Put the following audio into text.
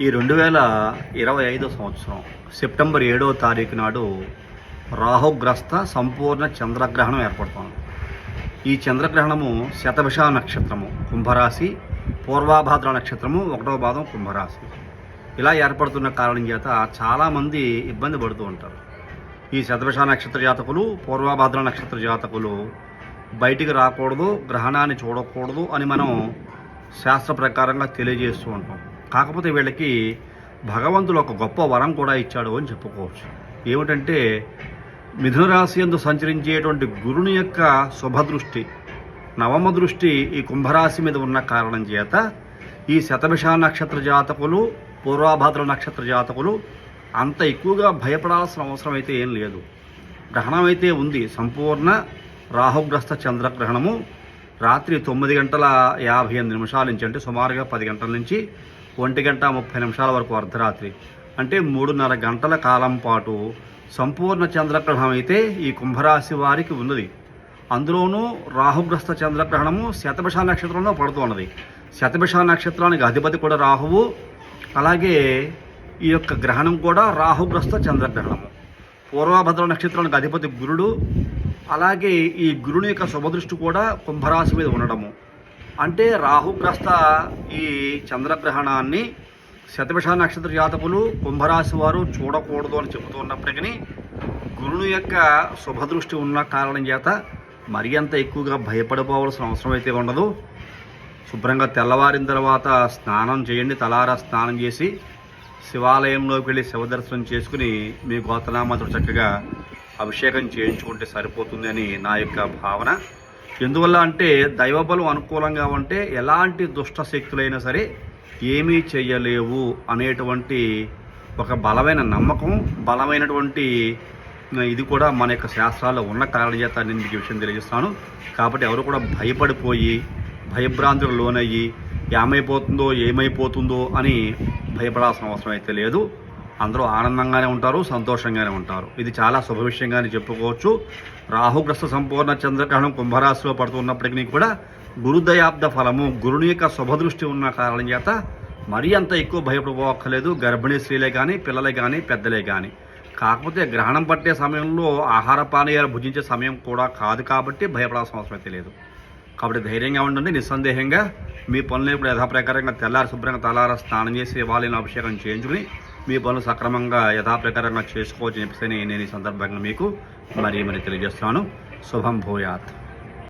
ఈ రెండు వేల ఇరవై ఐదో సంవత్సరం సెప్టెంబర్ ఏడో తారీఖు నాడు రాహుగ్రస్త సంపూర్ణ చంద్రగ్రహణం ఏర్పడుతోంది. ఈ చంద్రగ్రహణము శతభిష నక్షత్రము కుంభరాశి పూర్వాభాద్ర నక్షత్రము ఒకటవ భాగం కుంభరాశి. ఇలా ఏర్పడుతున్న కారణం చేత చాలామంది ఇబ్బంది పడుతూ ఉంటారు. ఈ శతభిష నక్షత్ర జాతకులు పూర్వాభాద్ర నక్షత్ర జాతకులు బయటికి రాకూడదు గ్రహణాన్ని చూడకూడదు అని మనం శాస్త్ర ప్రకారంగా తెలియజేస్తూ ఉంటాం. కాకపోతే వీళ్ళకి భగవంతుడు ఒక గొప్ప వరం కూడా ఇచ్చాడు అని చెప్పుకోవచ్చు. ఏమిటంటే మిథున రాశి యందు సంచరించేటువంటి గురుని యొక్క శుభదృష్టి నవమ దృష్టి ఈ కుంభరాశి మీద ఉన్న కారణం చేత ఈ శతభిష నక్షత్ర జాతకులు పూర్వభాద్ర నక్షత్ర జాతకులు అంత ఎక్కువగా భయపడాల్సిన అవసరం అయితే ఏం లేదు. గ్రహణం అయితే ఉంది. సంపూర్ణ రాహుగ్రస్త చంద్రగ్రహణము రాత్రి తొమ్మిది గంటల యాభై ఎనిమిది నిమిషాల నుంచి అంటే సుమారుగా పది గంటల నుంచి ఒంటి గంట ముప్పై నిమిషాల వరకు అర్ధరాత్రి. అంటే మూడున్నర గంటల కాలం పాటు సంపూర్ణ చంద్రగ్రహణం అయితే ఈ కుంభరాశి వారికి ఉన్నది. అందులోనూ రాహుగ్రస్త చంద్రగ్రహణము శతభిష నక్షత్రంలో పడుతున్నది శతభిష నక్షత్రానికి అధిపతి కూడా రాహువు. అలాగే ఈ యొక్క గ్రహణం కూడా రాహుగ్రస్త చంద్రగ్రహణము. పూర్వభద్ర నక్షత్రానికి అధిపతి గురుడు. అలాగే ఈ గురుని యొక్క శుభదృష్టి కూడా కుంభరాశి మీద ఉండడము. అంటే రాహుగ్రస్త ఈ చంద్రగ్రహణాన్ని శతభిష నక్షత్ర జాతకులు కుంభరాశి వారు చూడకూడదు అని చెబుతూ ఉన్నప్పటికీ గురుని యొక్క శుభదృష్టి ఉన్న కారణం చేత మరి అంత ఎక్కువగా భయపడిపోవాల్సిన అవసరం అయితే ఉండదు. శుభ్రంగా తెల్లవారిన తర్వాత స్నానం చేయండి తలారా స్నానం చేసి శివాలయంలోకి వెళ్ళి శివదర్శనం చేసుకుని మీ గోతనామాతో చక్కగా అభిషేకం చేయించుకుంటే సరిపోతుంది అని నా యొక్క భావన. ఎందువల్ల అంటే దైవబలం అనుకూలంగా ఉంటే ఎలాంటి దుష్ట శక్తులైనా సరే ఏమీ చేయలేవు అనేటువంటి ఒక బలమైన నమ్మకం బలమైనటువంటి ఇది కూడా మన యొక్క శాస్త్రాల్లో ఉన్న కారణం చేత నేను మీకు విషయం తెలియజేస్తాను. కాబట్టి ఎవరు కూడా భయపడిపోయి భయభ్రాంతులు లోనయ్యి ఏమైపోతుందో ఏమైపోతుందో అని భయపడాల్సిన అవసరం అయితే లేదు. అందరూ ఆనందంగానే ఉంటారు సంతోషంగానే ఉంటారు. ఇది చాలా శుభ విషయంగానే చెప్పుకోవచ్చు. రాహుగ్రస్త సంపూర్ణ చంద్రగ్రహణం కుంభరాశిలో పడుతున్నప్పటికీ కూడా గురుదయాబ్ద ఫలము గురుని యొక్క శుభదృష్టి ఉన్న కారణం చేత మరీ అంత ఎక్కువ భయపడిపోక్కర్లేదు గర్భిణీ స్త్రీలే కానీ పిల్లలే కానీ పెద్దలే కానీ కాకపోతే గ్రహణం పట్టే సమయంలో ఆహార పానీయాలు భుజించే సమయం కూడా కాదు కాబట్టి భయపడాల్సిన అవసరం అయితే లేదు. కాబట్టి ధైర్యంగా ఉండండి నిస్సందేహంగా మీ పనులు ఇప్పుడు యథాప్రకారంగా తెల్లారి శుభ్రంగా తలార స్నానం చేసి వాళ్ళని అభిషేకం చేయించుకుని మీ పనులు సక్రమంగా యథాప్రకారంగా చేసుకోవచ్చు చెప్పేసి నేను ఈ సందర్భంగా మీకు మరీ మరి తెలియజేస్తున్నాను. శుభం భూయాత్.